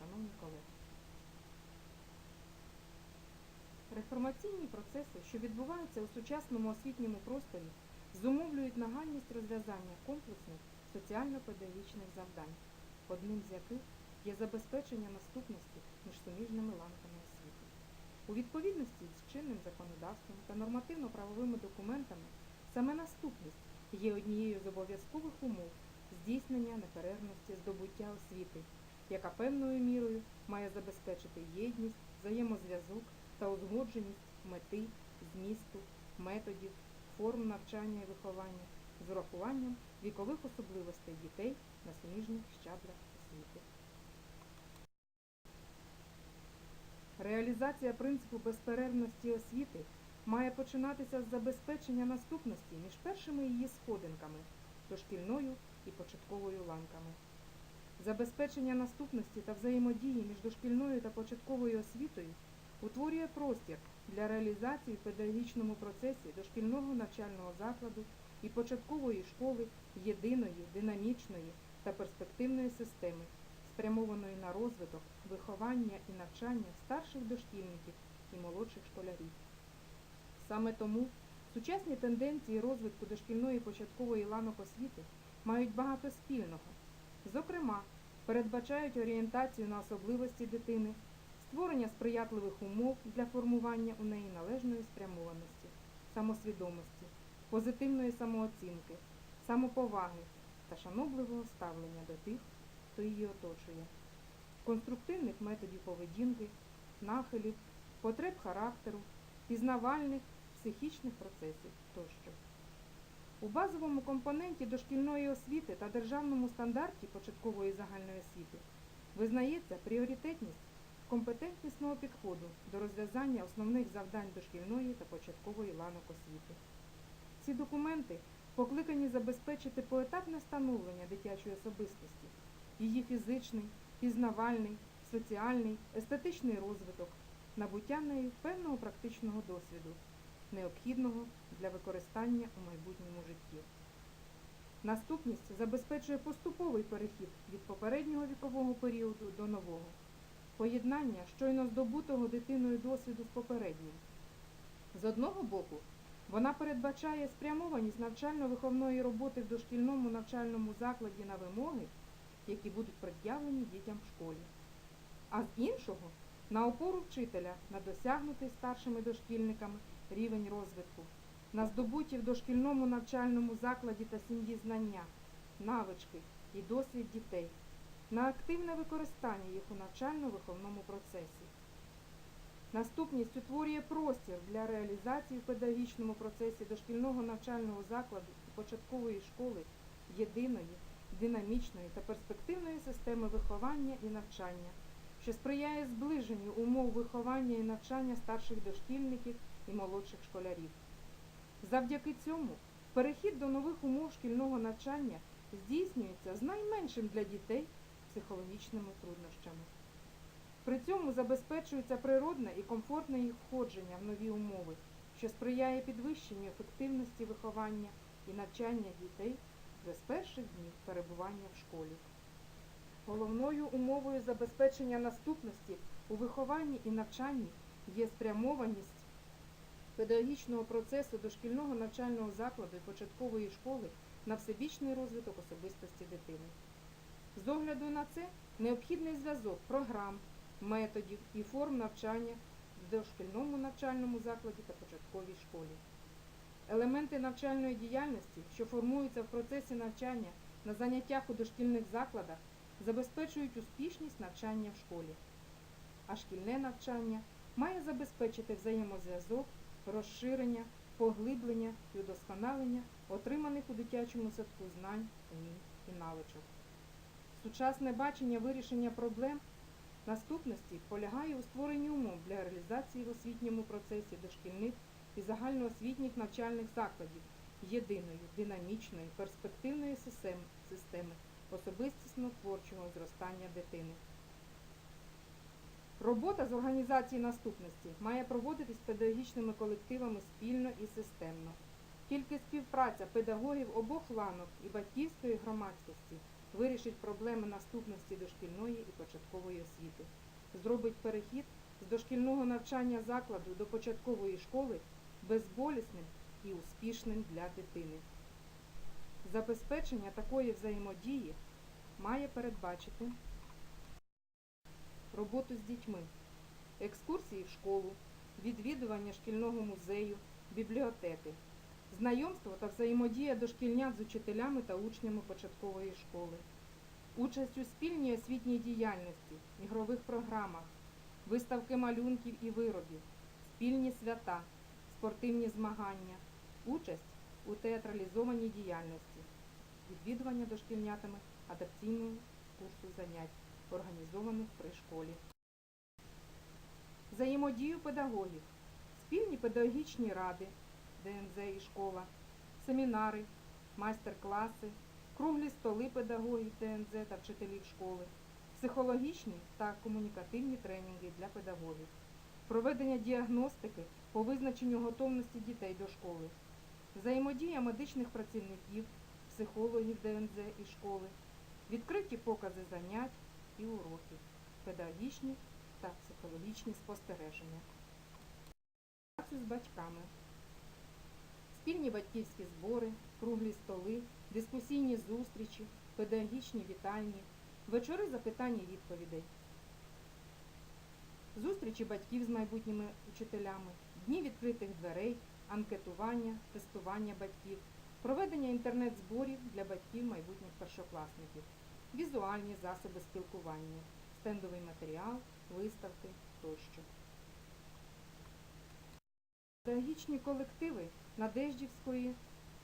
шановні колеги. Реформаційні процеси, що відбуваються у сучасному освітньому просторі, зумовлюють нагальність розв'язання комплексних соціально-педагогічних завдань, одним з яких є забезпечення наступності між суміжними ланками освіти. У відповідності з чинним законодавством та нормативно-правовими документами саме наступність є однією з обов'язкових умов здійснення неперервності здобуття освіти, яка певною мірою має забезпечити єдність, взаємозв'язок та узгодженість мети, змісту, методів, форм навчання і виховання з урахуванням вікових особливостей дітей на суміжних щаблях освіти. Реалізація принципу безперервності освіти має починатися з забезпечення наступності між першими її сходинками дошкільною і початковою ланками. Забезпечення наступності та взаємодії між дошкільною та початковою освітою утворює простір для реалізації в педагогічному процесі дошкільного навчального закладу і початкової школи єдиної, динамічної та перспективної системи, спрямованої на розвиток, виховання і навчання старших дошкільників і молодших школярів. Саме тому сучасні тенденції розвитку дошкільної початкової ланок освіти мають багато спільного. Зокрема, передбачають орієнтацію на особливості дитини, створення сприятливих умов для формування у неї належної спрямованості, самосвідомості, позитивної самооцінки, самоповаги та шанобливого ставлення до тих, хто її оточує, конструктивних методів поведінки, нахилів, потреб характеру, пізнавальних, психічних процесів тощо. У базовому компоненті дошкільної освіти та державному стандарті початкової загальної освіти визнається пріоритетність компетентнісного підходу до розв'язання основних завдань дошкільної та початкової ланок освіти. Ці документи покликані забезпечити поетапне становлення дитячої особистості, її фізичний, пізнавальний, соціальний, естетичний розвиток, набуття нею певного практичного досвіду, необхідного для використання у майбутньому житті. Наступність забезпечує поступовий перехід від попереднього вікового періоду до нового, поєднання щойно здобутого дитиною досвіду з попереднім. З одного боку, вона передбачає спрямованість навчально-виховної роботи в дошкільному навчальному закладі на вимоги, які будуть пред'явлені дітям в школі. А з іншого на опору вчителя на досягнутий старшими дошкільниками рівень розвитку, на здобуті в дошкільному навчальному закладі та сім'ї знання, навички і досвід дітей, на активне використання їх у навчально-виховному процесі. Наступність утворює простір для реалізації в педагогічному процесі дошкільного навчального закладу початкової школи єдиної, динамічної та перспективної системи виховання і навчання, що сприяє зближенню умов виховання і навчання старших дошкільників і молодших школярів. Завдяки цьому перехід до нових умов шкільного навчання здійснюється з найменшим для дітей психологічними труднощами. При цьому забезпечується природне і комфортне їх входження в нові умови, що сприяє підвищенню ефективності виховання і навчання дітей вже з перших днів перебування в школі. Головною умовою забезпечення наступності у вихованні і навчанні є спрямованість педагогічного процесу дошкільного навчального закладу і початкової школи на всебічний розвиток особистості дитини. З огляду на це необхідний зв'язок програм, методів і форм навчання в дошкільному навчальному закладі та початковій школі. Елементи навчальної діяльності, що формуються в процесі навчання на заняттях у дошкільних закладах, забезпечують успішність навчання в школі. А шкільне навчання має забезпечити взаємозв'язок, розширення, поглиблення і удосконалення отриманих у дитячому садку знань, умінь і навичок. Сучасне бачення вирішення проблем наступності полягає у створенні умов для реалізації в освітньому процесі дошкільних і загальноосвітніх навчальних закладів єдиної, динамічної, перспективної системи, системи особистісно-творчого зростання дитини. Робота з організації наступності має проводитись педагогічними колективами спільно і системно. Тільки співпраця педагогів обох ланок і батьківської громадськості вирішить проблеми наступності дошкільної і початкової освіти, зробить перехід з дошкільного навчання закладу до початкової школи безболісним і успішним для дитини. Забезпечення такої взаємодії має передбачити роботу з дітьми, екскурсії в школу, відвідування шкільного музею, бібліотеки, знайомство та взаємодія дошкільнят з учителями та учнями початкової школи, участь у спільній освітній діяльності, ігрових програмах, виставки малюнків і виробів, спільні свята, спортивні змагання, участь у театралізованій діяльності, відвідування дошкільнятами адаптаційного курсу занять, організованих при школі. Взаємодію педагогів, спільні педагогічні ради, ДНЗ і школа, семінари, майстер-класи, круглі столи педагогів ДНЗ та вчителів школи, психологічні та комунікативні тренінги для педагогів, проведення діагностики по визначенню готовності дітей до школи, взаємодія медичних працівників, психологів ДНЗ і школи, відкриті покази занять і уроків, педагогічні та психологічні спостереження. Працю з батьками. Спільні батьківські збори, круглі столи, дискусійні зустрічі, педагогічні вітальні, вечори запитань і відповідей. Зустрічі батьків з майбутніми учителями, дні відкритих дверей, анкетування, тестування батьків, проведення інтернет-зборів для батьків майбутніх першокласників, візуальні засоби спілкування, стендовий матеріал, виставки тощо. Педагогічні колективи Надеждівської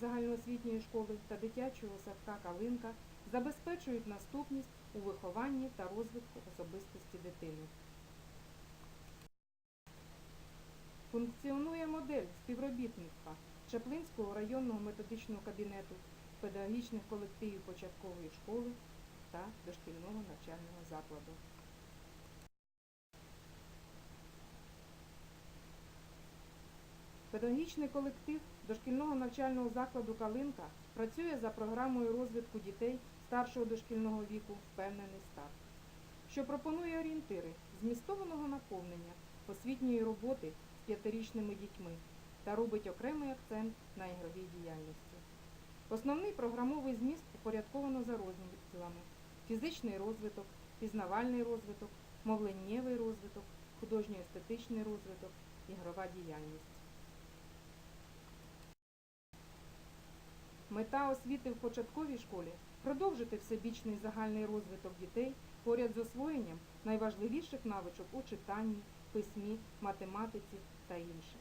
загальноосвітньої школи та дитячого садка Калинка забезпечують наступність у вихованні та розвитку особистості дитини. Функціонує модель співробітництва Чаплинського районного методичного кабінету педагогічних колективів початкової школи та дошкільного навчального закладу. Педагогічний колектив дошкільного навчального закладу Калинка працює за програмою розвитку дітей старшого дошкільного віку Впевнений старт, що пропонує орієнтири змістованого наповнення освітньої роботи з п'ятирічними дітьми та робить окремий акцент на ігровій діяльності. Основний програмовий зміст упорядковано за розділами фізичний розвиток, пізнавальний розвиток, мовленнєвий розвиток, художньо-естетичний розвиток, ігрова діяльність. Мета освіти в початковій школі продовжити всебічний загальний розвиток дітей поряд з освоєнням найважливіших навичок у читанні, письмі, математиці та інших.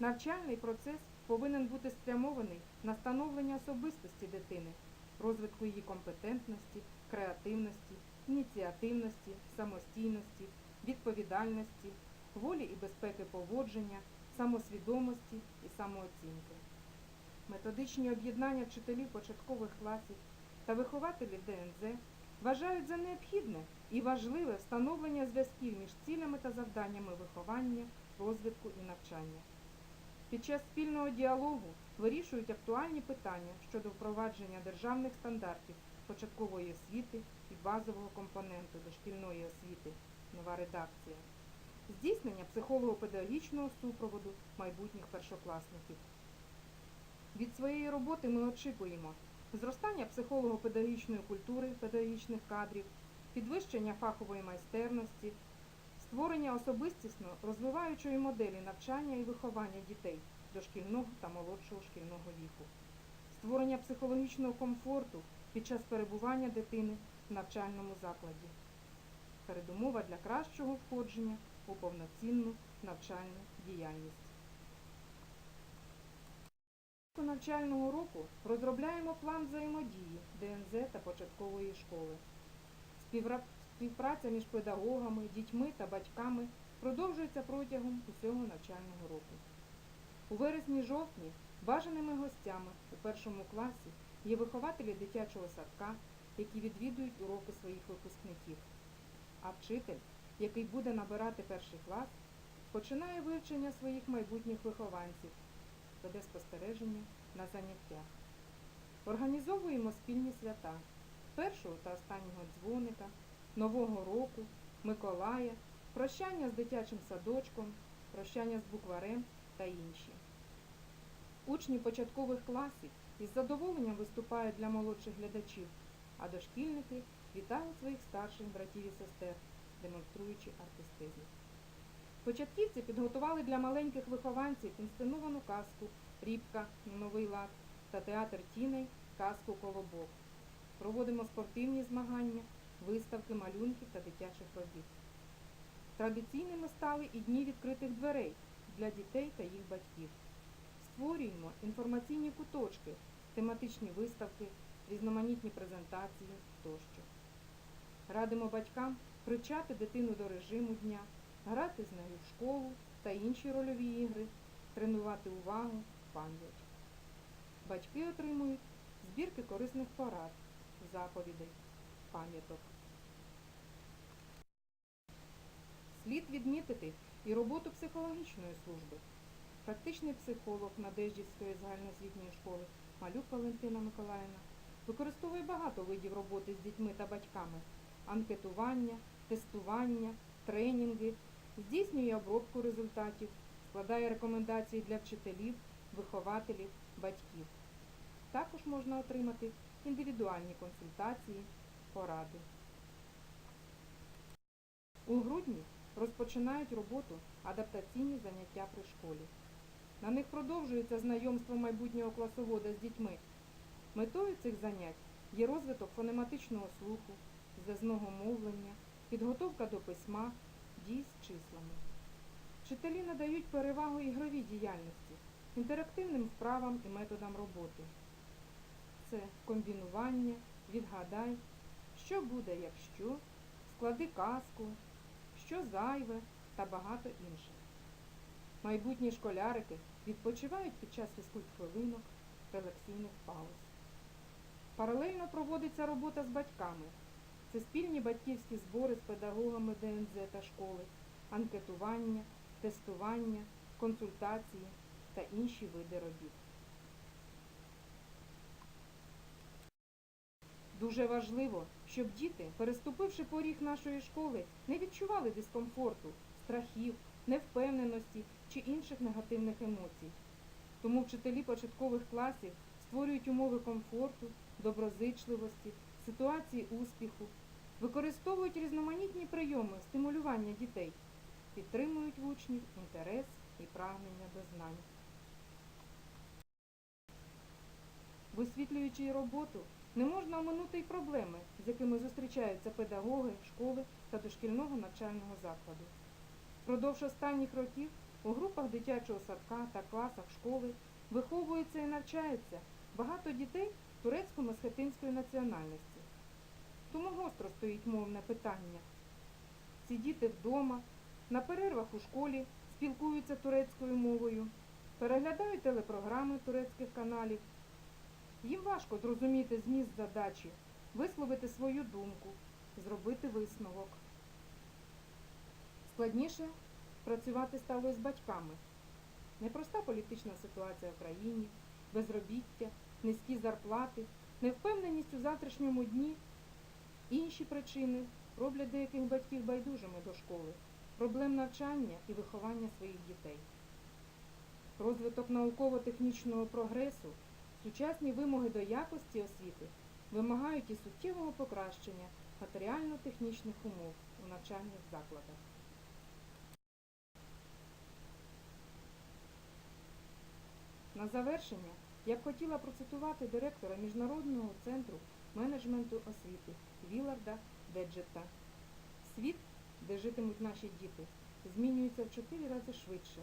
Навчальний процес повинен бути спрямований на становлення особистості дитини, розвитку її компетентності, креативності, ініціативності, самостійності, відповідальності, волі і безпеки поводження, самосвідомості і самооцінки. Методичні об'єднання вчителів початкових класів та вихователів ДНЗ вважають за необхідне і важливе встановлення зв'язків між цілями та завданнями виховання, розвитку і навчання. Під час спільного діалогу вирішують актуальні питання щодо впровадження державних стандартів початкової освіти і базового компоненту дошкільної освіти, нова редакція, здійснення психолого-педагогічного супроводу майбутніх першокласників. Від своєї роботи ми очікуємо зростання психолого-педагогічної культури педагогічних кадрів, підвищення фахової майстерності, створення особистісно розвиваючої моделі навчання і виховання дітей дошкільного та молодшого шкільного віку, створення психологічного комфорту під час перебування дитини в навчальному закладі, передумова для кращого входження у повноцінну навчальну діяльність. Навчального року розробляємо план взаємодії ДНЗ та початкової школи. Співпраця між педагогами, дітьми та батьками продовжується протягом усього навчального року. У вересні-жовтні бажаними гостями у першому класі є вихователі дитячого садка, які відвідують уроки своїх випускників. А вчитель, який буде набирати перший клас, починає вивчення своїх майбутніх вихованців, веде спостереження на заняттях. Організовуємо спільні свята, першого та останнього дзвоника, Нового року, Миколая, прощання з дитячим садочком, прощання з букварем та інші. Учні початкових класів із задоволенням виступають для молодших глядачів, а дошкільники вітають своїх старших братів і сестер, демонструючи артистизм. Початківці підготували для маленьких вихованців інсценовану казку Рібка новий лад та театр тіней казку Колобок. Проводимо спортивні змагання, виставки малюнків та дитячих робіт. Традиційними стали і дні відкритих дверей для дітей та їх батьків. Створюємо інформаційні куточки, тематичні виставки, різноманітні презентації тощо. Радимо батькам привчати дитину до режиму дня, грати з нею в школу та інші рольові ігри, тренувати увагу, пам'ять. Батьки отримують збірки корисних порад, заповідей, пам'яток. Слід відмітити і роботу психологічної служби. Практичний психолог Надеждівської загальноосвітньої школи Малюк Валентина Миколаївна використовує багато видів роботи з дітьми та батьками, анкетування, тестування, тренінги, здійснює обробку результатів, складає рекомендації для вчителів, вихователів, батьків. Також можна отримати індивідуальні консультації, поради. У грудні розпочинають роботу адаптаційні заняття при школі. На них продовжується знайомство майбутнього класовода з дітьми. Метою цих занять є розвиток фонематичного слуху, зв'язного мовлення, підготовка до письма, дій з числами. Вчителі надають перевагу ігровій діяльності, інтерактивним вправам і методам роботи. Це комбінування, відгадай, що буде, якщо, склади казку, що зайве та багато інших. Майбутні школярики відпочивають під час фізкульт-хвилинок, релаксійних пауз. Паралельно проводиться робота з батьками. Це спільні батьківські збори з педагогами ДНЗ та школи, анкетування, тестування, консультації та інші види робіт. Дуже важливо, щоб діти, переступивши поріг нашої школи, не відчували дискомфорту, страхів, невпевненості чи інших негативних емоцій. Тому вчителі початкових класів створюють умови комфорту, доброзичливості, ситуації успіху, використовують різноманітні прийоми стимулювання дітей, підтримують в учнів інтерес і прагнення до знань. Висвітлюючи роботу, не можна оминути й проблеми, з якими зустрічаються педагоги, школи та дошкільного навчального закладу. Впродовж останніх років у групах дитячого садка та класах школи виховується і навчається багато дітей турецько-месхетинської національності. Тому гостро стоїть мовне питання. Ці діти вдома, на перервах у школі спілкуються турецькою мовою, переглядають телепрограми турецьких каналів. Їм важко зрозуміти зміст задачі, висловити свою думку, зробити висновок. Складніше працювати стало з батьками. Непроста політична ситуація в країні, безробіття, низькі зарплати, невпевненість у завтрашньому дні. Інші причини роблять деяких батьків байдужими до школи, проблем навчання і виховання своїх дітей. Розвиток науково-технічного прогресу, сучасні вимоги до якості освіти вимагають і суттєвого покращення матеріально-технічних умов у навчальних закладах. На завершення я б хотіла процитувати директора Міжнародного центру менеджменту освіти Віларда Деджета. Світ, де житимуть наші діти, змінюється в чотири рази швидше,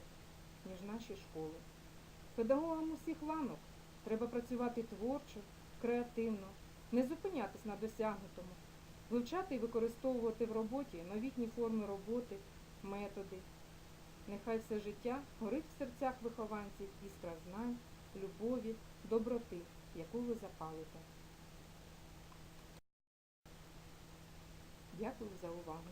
ніж наші школи. Педагогам усіх ланок треба працювати творчо, креативно, не зупинятись на досягнутому, вивчати і використовувати в роботі новітні форми роботи, методи. Нехай все життя горить в серцях вихованців іскра знань, любові, доброти, яку ви запалите. Дякую за увагу.